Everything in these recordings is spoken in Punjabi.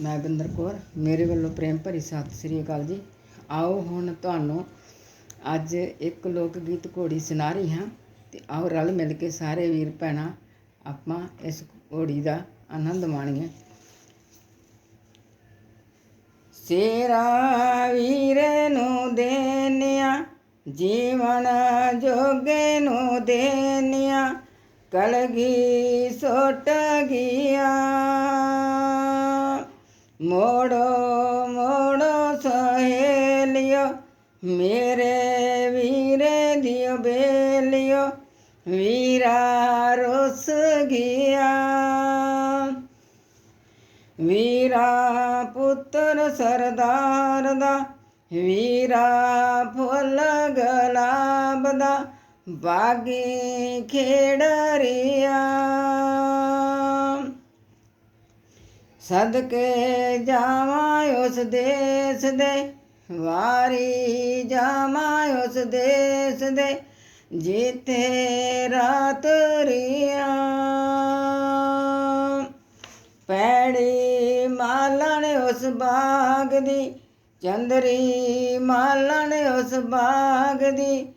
ਮੈਂ ਬਿੰਦਰ ਕੌਰ, ਮੇਰੇ ਵੱਲੋਂ ਪ੍ਰੇਮ ਭਰੀ ਸਤਿ ਸ੍ਰੀ ਅਕਾਲ ਜੀ। ਆਓ ਹੁਣ ਤੁਹਾਨੂੰ ਅੱਜ ਇੱਕ ਲੋਕ ਗੀਤ ਘੋੜੀ ਸੁਣਾ ਰਹੀ ਹਾਂ ਤੇ ਆਓ ਰਲ ਮਿਲ ਕੇ ਸਾਰੇ ਵੀਰ ਭੈਣਾਂ, ਆਪਾਂ ਇਸ ਘੋੜੀ ਦਾ ਆਨੰਦ ਮਾਣੀਏ। ਸੇਰਾ ਵੀਰ ਨੂੰ ਦੇਨਿਆ, ਜੀਵਨ ਜੋਗੇ ਨੂੰ ਦੇਨਿਆ, ਕਲਗੀ ਸੋਟ ਗਿਆ। ਮੋੜੋ ਮੋੜੋ ਸਹੇਲਿਓ, ਮੇਰੇ ਵੀਰੇ ਦਿਓ ਬੇਲਿਓ, ਵੀਰਾ ਰੁੱਸ ਗਿਆ। ਵੀਰਾ ਪੁੱਤਰ ਸਰਦਾਰ ਦਾ, ਵੀਰਾ ਫੁੱਲ ਗੁਲਾਬ ਦਾ, ਬਾਗੀ ਖੇੜਰਿਆ ਸਦਕੇ ਜਾਵਾਂ ਉਸ ਦੇਸ ਦੇ, ਵਾਰੀ ਜਾਵਾਂ ਉਸ ਦੇਸ ਦੇ ਜਿੱਥੇ ਰਾਤ ਰਿਆ। ਪੈੜੀ ਮਾਲਣ ਉਸ ਬਾਗ ਦੀ, ਚੰਦਰੀ ਮਾਲਣ ਉਸ ਬਾਗ ਦੀ,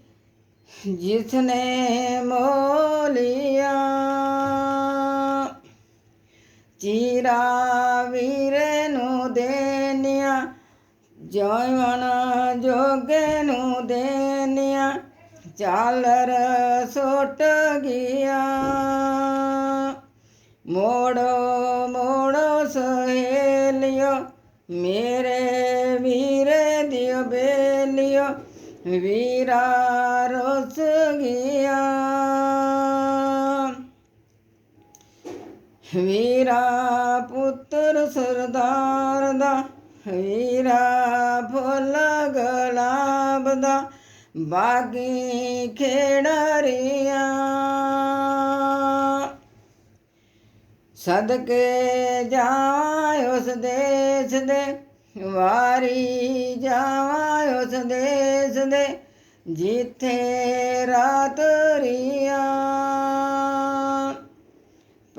ਜਿਸਨੇ ਮੋਲਿਆ ਚੀਰਾ ਵੀਰੇ ਨੂੰ ਦੇਨਿਆ ਜਵਨ ਜੋਗੇ ਨੂੰ ਦੇਨਿਆ ਚਾਲਰ ਸੁੱਟ ਗਿਆ। ਮੋੜੋ ਮੋੜੋ ਸਹੇਲਿਓ, ਮੇਰੇ ਵੀਰੇ ਦਿਓ ਬੇਲਿਓ, ਵੀਰਾ ਰੁੱਸ ਗਿਆ। ਵੀਰਾ ਪੁੱਤਰ ਸਰਦਾਰ ਦਾ ਵੀਰਾ ਫੁੱਲ ਗੁਲਾਬ ਦਾ, ਬਾਗੀ ਖੇੜਰਿਆ ਸਦਕੇ ਜਾਵਾਂ ਉਸ ਦੇਸ ਦੇ, ਵਾਰੀ ਜਾਵਾਂ ਉਸ ਦੇਸ ਦੇ, ਜਿੱਥੇ ਰਾਤ ਰਿਆ।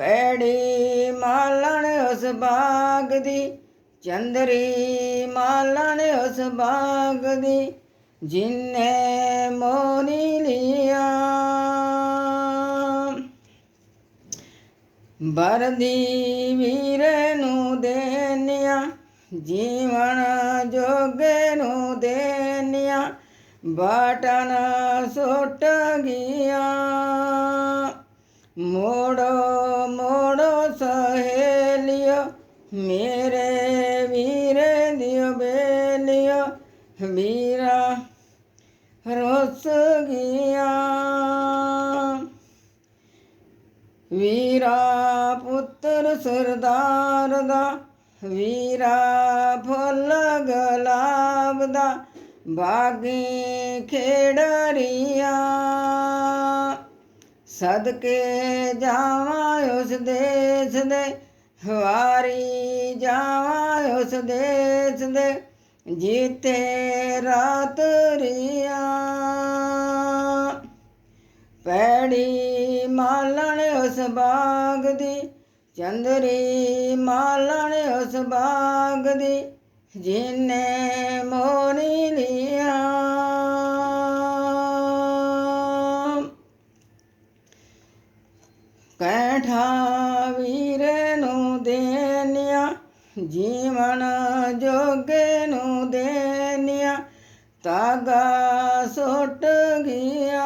ਪੈੜੀ ਮਾਲਣ ਉਸ ਬਾਗ ਦੀ, ਚੰਦਰੀ ਮਾਲਣ ਉਸ ਬਾਗ ਦੀ, ਜਿਨੇ ਮੋਨੀ ਲਿਆ। ਬਰਦੀ ਵੀਰੇ ਨੂੰ ਦੇਨਿਆ, ਜੀਵਨ ਜੋਗੇ ਨੂੰ ਦੇਨਿਆ ਬਾਟਨ ਸੁੱਟ ਗਿਆ ਮੋੜੋ ਮੋੜੋ ਸਹੇਲਿਓ, ਮੇਰੇ ਵੀਰੇ ਦਿਓ ਬੇਲਿਓ, ਵੀਰਾ ਰੁੱਸ ਗਿਆ ਵੀਰਾ ਪੁੱਤਰ ਸਰਦਾਰ ਦਾ, ਵੀਰਾ ਫੁੱਲ ਗੁਲਾਬ ਦਾ, ਬਾਗੀ ਖੇੜਰਿਆ ਸਦਕੇ ਜਾਵਾਂ ਉਸ ਦੇਸ ਦੇ, ਵਾਰੀ ਜਾਵਾਂ ਉਸ ਦੇਸ ਦੇ ਜਿੱਥੇ ਰਾਤ ਰਿਆ। ਪੈੜੀ ਮਾਲਣ ਉਸ ਬਾਗ ਦੀ, ਚੰਦਰੀ ਮਾਲਣ ਉਸ ਬਾਗ ਦੀ, ਜਿਨੇ ਮੋਨੀ ਲਿਆ। ਕੈਠਾ ਵੀਰ ਨੂੰ ਦੇਨਿਆ, ਜੀਵਨ ਜੋਗੇ ਨੂੰ ਦੇਨਿਆ, ਤਾਗਾ ਸੁੱਟ ਗਿਆ।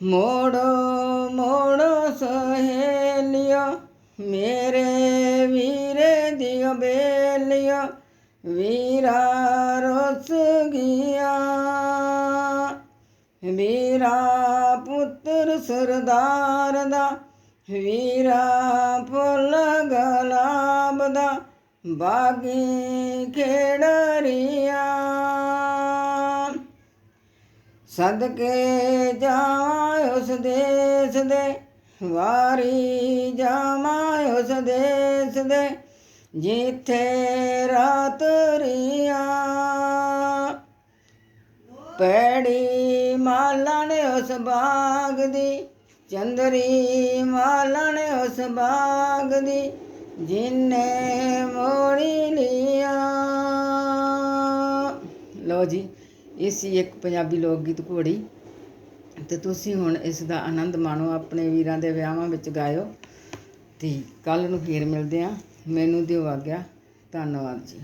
ਮੋੜੋ ਮੋੜੋ ਸਹੇਲਿਓ, ਮੇਰੇ ਵੀਰੇ ਦਿਓ ਬੇਲਿਓ ਵੀਰਾ ਰੁੱਸ ਗਿਆ ਵੀਰਾ ਪੁੱਤਰ ਸਰਦਾਰ ਦਾ ਵੀਰਾ ਫੁੱਲ ਗੁਲਾਬ ਦਾ, ਬਾਗੀ ਖੇੜਰਿਆ ਸਦਕੇ ਜਾਵਾਂ ਉਸ ਦੇਸ ਦੇ, ਵਾਰੀ ਜਾਵਾਂ ਉਸ ਦੇਸ ਦੇ, ਜਿੱਥੇ ਰਾਤ ਰਿਆ। ਪੈੜੀ ਮਾਲਣ ਉਸ ਬਾਗ ਦੀ, ਚੰਦਰੀ ਮਾਲਣ ਉਸ ਬਾਗ ਦੀ, ਜਿਨੇ ਮੋੜੀ ਲਿਆ। ਲਓ ਜੀ, ਇਹ ਸੀ ਇੱਕ ਪੰਜਾਬੀ ਲੋਕ ਗੀਤ ਘੋੜੀ। ਤੇ ਤੁਸੀਂ ਹੁਣ ਇਸ ਦਾ ਆਨੰਦ ਮਾਣੋ, ਆਪਣੇ ਵੀਰਾਂ ਦੇ ਵਿਆਹਾਂ ਵਿੱਚ ਗਾਇਓ। ਤੇ ਕੱਲ ਨੂੰ ਫੇਰ ਮਿਲਦੇ ਆ ਮੈਨੂੰ ਦਿਓ ਆਗਿਆ। ਧੰਨਵਾਦ ਜੀ।